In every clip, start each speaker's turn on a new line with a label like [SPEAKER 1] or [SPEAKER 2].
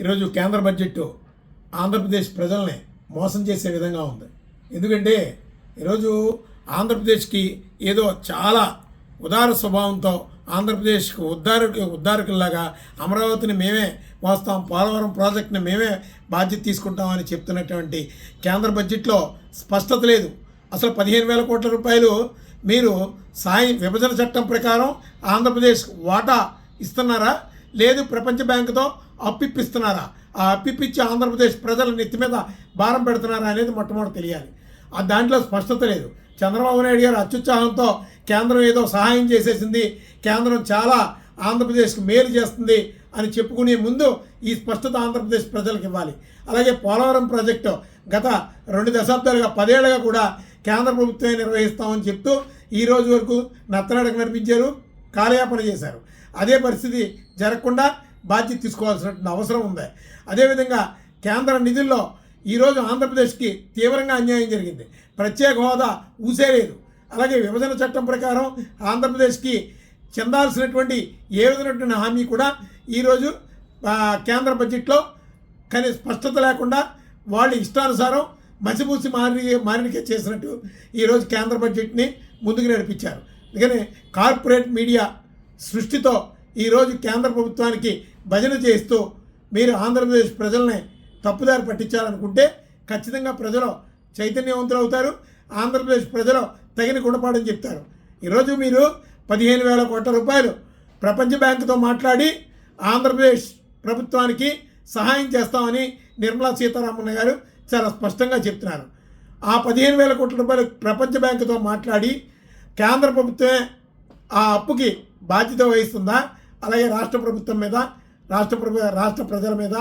[SPEAKER 1] ఈరోజు కేంద్ర బడ్జెట్ ఆంధ్రప్రదేశ్ ప్రజల్ని మోసం చేసే విధంగా ఉంది. ఎందుకంటే ఈరోజు ఆంధ్రప్రదేశ్కి ఏదో చాలా ఉదార స్వభావంతో ఆంధ్రప్రదేశ్కు ఉద్దారక ఉద్దారకుల్లాగా అమరావతిని మేమే మోస్తాం పోలవరం ప్రాజెక్టుని మేమే బాధ్యత తీసుకుంటామని చెప్తున్నటువంటి కేంద్ర బడ్జెట్లో స్పష్టత లేదు. అసలు పదిహేను వేల కోట్ల రూపాయలు మీరు సాయం విభజన చట్టం ప్రకారం ఆంధ్రప్రదేశ్ వాటా ఇస్తున్నారా? లేదు ప్రపంచ బ్యాంకుతో అప్పిప్పిస్తున్నారా ఆ అప్పిప్పిచ్చి ఆంధ్రప్రదేశ్ ప్రజల నెత్తి మీద భారం పెడుతున్నారా అనేది మొట్టమొదటి తెలియాలి. ఆ దాంట్లో స్పష్టత లేదు. చంద్రబాబు నాయుడు గారు అత్యుత్సాహంతో కేంద్రం ఏదో సహాయం చేసేసింది కేంద్రం చాలా ఆంధ్రప్రదేశ్కి మేలు చేస్తుంది అని చెప్పుకునే ముందు ఈ స్పష్టత ఆంధ్రప్రదేశ్ ప్రజలకు ఇవ్వాలి. అలాగే పోలవరం ప్రాజెక్టు గత రెండు దశాబ్దాలుగా పదేళ్ళుగా కూడా కేంద్ర ప్రభుత్వమే నిర్వహిస్తామని చెప్తూ ఈ రోజు వరకు నత్తనాడకు నడిపించారు కాలయాపన చేశారు. అదే పరిస్థితి జరగకుండా బాధ్యత తీసుకోవాల్సినటువంటి అవసరం ఉంది. అదేవిధంగా కేంద్ర నిధుల్లో ఈరోజు ఆంధ్రప్రదేశ్కి తీవ్రంగా అన్యాయం జరిగింది. ప్రత్యేక హోదా ఊసేలేదు అలాగే విభజన చట్టం ప్రకారం ఆంధ్రప్రదేశ్కి చెందాల్సినటువంటి ఏ విధమైనటువంటి హామీ కూడా ఈరోజు కేంద్ర బడ్జెట్లో కానీ స్పష్టత లేకుండా వాళ్ళు ఇష్టానుసారం మసిపూసి మారి మారినికే చేసినట్టు ఈరోజు కేంద్ర బడ్జెట్ని ముందుకు నడిపించారు. అందుకని కార్పొరేట్ మీడియా సృష్టితో ఈరోజు కేంద్ర ప్రభుత్వానికి భజన చేస్తూ మీరు ఆంధ్రప్రదేశ్ ప్రజల్ని తప్పుదారి పట్టించాలనుకుంటే ఖచ్చితంగా ప్రజలు చైతన్యవంతులు అవుతారు. ఆంధ్రప్రదేశ్ ప్రజలు తగిన గుణపాఠం చెప్తారు. ఈరోజు మీరు పదిహేను వేల కోట్ల రూపాయలు ప్రపంచ బ్యాంకుతో మాట్లాడి ఆంధ్రప్రదేశ్ ప్రభుత్వానికి సహాయం చేస్తామని నిర్మలా సీతారామన్ గారు చాలా స్పష్టంగా చెప్తున్నారు. ఆ పదిహేను వేల కోట్ల రూపాయలు ప్రపంచ బ్యాంకుతో మాట్లాడి కేంద్ర ప్రభుత్వమే ఆ అప్పుకి బాధ్యత వహిస్తుందా? అలాగే రాష్ట్ర ప్రభుత్వం మీద రాష్ట్ర ప్రభు రాష్ట్ర ప్రజల మీద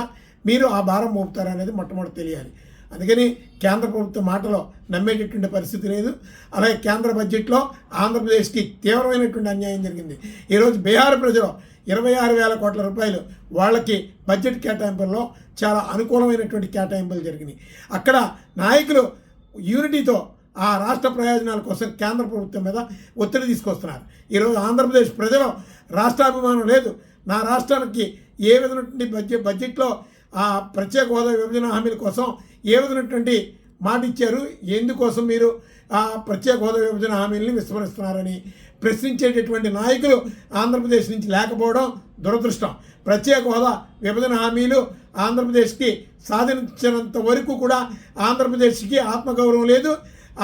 [SPEAKER 1] మీరు ఆ భారం మోపుతారనేది మొట్టమొదటి తెలియాలి. అందుకని కేంద్ర ప్రభుత్వ మాటలో నమ్మేటటువంటి పరిస్థితి లేదు. అలాగే కేంద్ర బడ్జెట్లో ఆంధ్రప్రదేశ్కి తీవ్రమైనటువంటి అన్యాయం జరిగింది. ఈరోజు బీహార్ ప్రజలు ఇరవై ఆరు వేల కోట్ల రూపాయలు వాళ్ళకి బడ్జెట్ కేటాయింపుల్లో చాలా అనుకూలమైనటువంటి కేటాయింపులు జరిగినాయి. అక్కడ నాయకులు యూనిటీతో ఆ రాష్ట్ర ప్రయోజనాల కోసం కేంద్ర ప్రభుత్వం మీద ఒత్తిడి తీసుకొస్తున్నారు. ఈరోజు ఆంధ్రప్రదేశ్ ప్రజలు రాష్ట్రాభిమానం లేదు. నా రాష్ట్రానికి ఏ విధమైనటువంటి బడ్జెట్ బడ్జెట్లో ఆ ప్రత్యేక హోదా విభజన హామీల కోసం ఏ విధమైనటువంటి మాట ఇచ్చారు ఎందుకోసం మీరు ఆ ప్రత్యేక హోదా విభజన హామీలని విస్మరిస్తున్నారని ప్రశ్నించేటటువంటి నాయకులు ఆంధ్రప్రదేశ్ నుంచి లేకపోవడం దురదృష్టం. ప్రత్యేక హోదా విభజన హామీలు ఆంధ్రప్రదేశ్కి సాధించినంత వరకు కూడా ఆంధ్రప్రదేశ్కి ఆత్మగౌరవం లేదు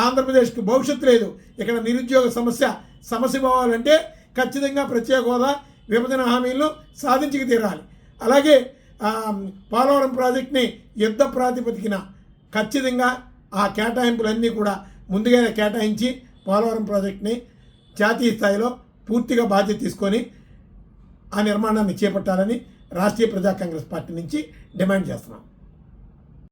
[SPEAKER 1] ఆంధ్రప్రదేశ్కి భవిష్యత్తు లేదు. ఇక్కడ నిరుద్యోగ సమస్య సమస్య పోవాలంటే ఖచ్చితంగా ప్రత్యేక హోదా విభజన హామీలను సాధించక తీరాలి. అలాగే పోలవరం ప్రాజెక్ట్ని యుద్ధ ప్రాతిపదికన ఖచ్చితంగా ఆ కేటాయింపులన్నీ కూడా ముందుగానే కేటాయించి పోలవరం ప్రాజెక్ట్ని జాతీయ స్థాయిలో పూర్తిగా బాధ్యత తీసుకొని ఆ నిర్మాణాన్ని చేపట్టాలని రాష్ట్రీయ ప్రజా కాంగ్రెస్ పార్టీ నుంచి డిమాండ్ చేస్తున్నాం.